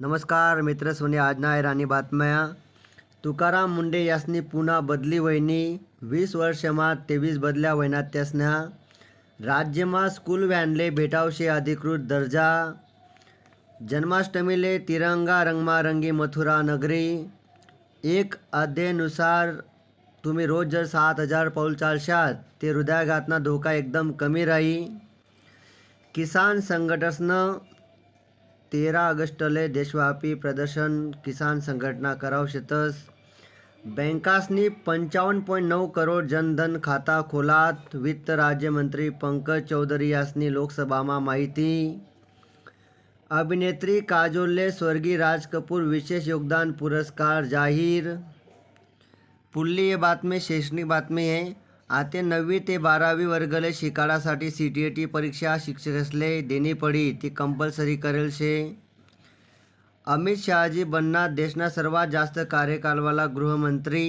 नमस्कार मित्र सोने आजना आहे राणी बातम्या. तुकाराम मुंडे यासनी पुन्हा बदली वहिनी. वीस वर्षमा तेवीस बदल्या वहिनात त्यासना राज्यमा स्कूल व्हॅनले भेटावशी अधिकृत दर्जा. जन्माष्टमीले तिरंगा रंगमा रंगी मथुरा नगरी. एक अध्ययनुसार तुम्ही रोज जर सात हजार पाऊल चालशात ते हृदयाघातना धोका एकदम कमी राही. किसान संघटसनं तेरा ऑगस्टले देशव्यापी प्रदर्शन किसान संघटना कराव शेतस. बँकासनी पंचावन्न पॉईंट नऊ करोड जनधन खाता खोलात वित्त राज्यमंत्री पंकज चौधरी यासनी लोकसभामा माहिती. अभिनेत्री काजोलले स्वर्गीय राज कपूर विशेष योगदान पुरस्कार जाहीर. पुल्ली हे बातमी शैक्षणिक बातमी आहे आते नववी ते बारावी वर्गले शिकाडासाठी सी टी ए टी परीक्षा शिक्षकसले देणी पडी ती कंपल्सरी करेल शे. अमित शहाजी बन्ना देशना सर्वात जास्त कार्यकालवाला गृहमंत्री.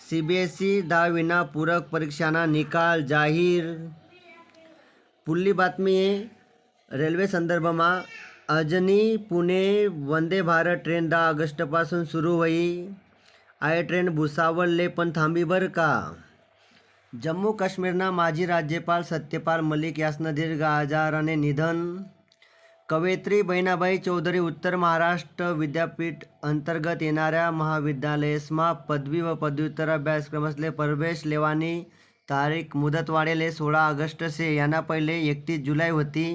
सी बी एस ई दहावीना पूरक परीक्षाना निकाल जाहीर. पुल्ली बातमी आहे रेल्वे संदर्भमा अजनी पुणे वंदे भारत ट्रेन दहा ऑगस्टपासून सुरू होई आय ट्रेन भुसावळले पण थांबी बरं का? जम्मू काश्मीरना माजी राज्यपाल सत्यपाल मलिक यासनं दीर्घ आजाराने निधन. कवयित्री बहिणाबाई चौधरी उत्तर महाराष्ट्र विद्यापीठ अंतर्गत येणाऱ्या महाविद्यालयसमा पदवी व पदव्युत्तर अभ्यासक्रमसले प्रवेश लेवानी तारीख मुदत वाढेले सोळा ऑगस्ट से यांना पहिले एकतीस जुलै होती.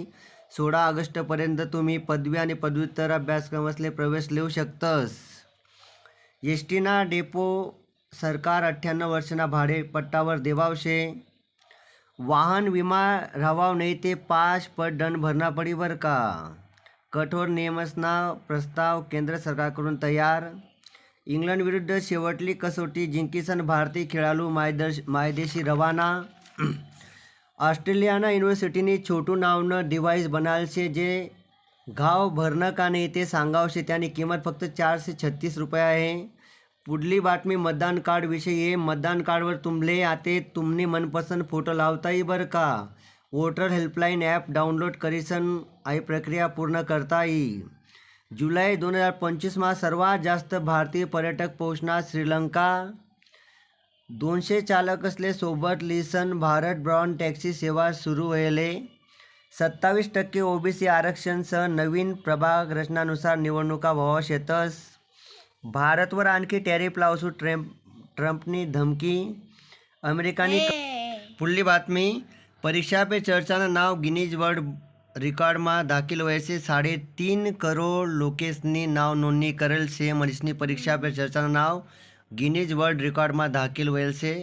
सोळा ऑगस्टपर्यंत तुम्ही पदवी आणि पदव्युत्तर अभ्यासक्रमसले प्रवेश लिहू शकतस. एस टीना डेपो सरकार अठ्ठ्याण्णव वर्षना भाडे पट्टावर देवावशे. वाहन विमा राहावाव नाही ते पाच पट दंड भरना पडी बरं का? कठोर नियमसना प्रस्ताव केंद्र सरकारकडून तयार? इंग्लंड विरुद्ध शेवटली कसोटी जिंकीसन भारतीय खेळाडू मायदर्श मायदेशी रवाना? ऑस्ट्रेलियाना युनिव्हर्सिटीनी छोटू नावनं डिव्हाइस बनाल शे जे घाव भरणं का नाही ते सांगावशे. त्याने किंमत फक्त चारशे छत्तीस रुपये आहे. पुढली बातमी मतदान कार्डविषयी. आहे मतदान कार्डवर तुमले आते तुमनी मनपसंत फोटो लावताही बरं का? वोटर हेल्पलाईन ॲप डाउनलोड करीसन आई प्रक्रिया पूर्ण करता येईल जुलै दोन हजार पंचवीसमा सर्वात जास्त भारतीय पर्यटक पोहोचणार श्रीलंका. दोनशे चालक असले सोबत लिसन भारत ब्रॉन टॅक्सी सेवा सुरू व्हायले. सत्तावीस टक्के ओबीसी आरक्षणसह नवीन प्रभाग रचनानुसार निवडणुका व्हावा शेतस. भारतवर आणखी टॅरिफ लावसू ट्रम्प ट्रम्पनी धमकी अमेरिकानी पुढली बातमी परीक्षा पे चर्चानं नाव गिनीज वर्ल्ड रेकॉर्डमा दाखल व्हायचे साडेतीन करोड लोकेसनी नाव नोंदणी करेल से मनीषनी परीक्षा पे चर्चानं नाव गिनीज वर्ल्ड रेकॉर्डमा दाखल व्हायल से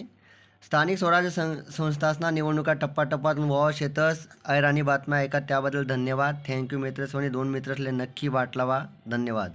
स्थानिक स्वराज्य सं संस्थासना निवडणुका टप्प्याटप्प्यातून व्हावं शेतस. ऐराणी बातम्या ऐका त्याबद्दल धन्यवाद. थँक्यू मित्र सोनी दोन मित्रसले नक्की वाट लावा. धन्यवाद.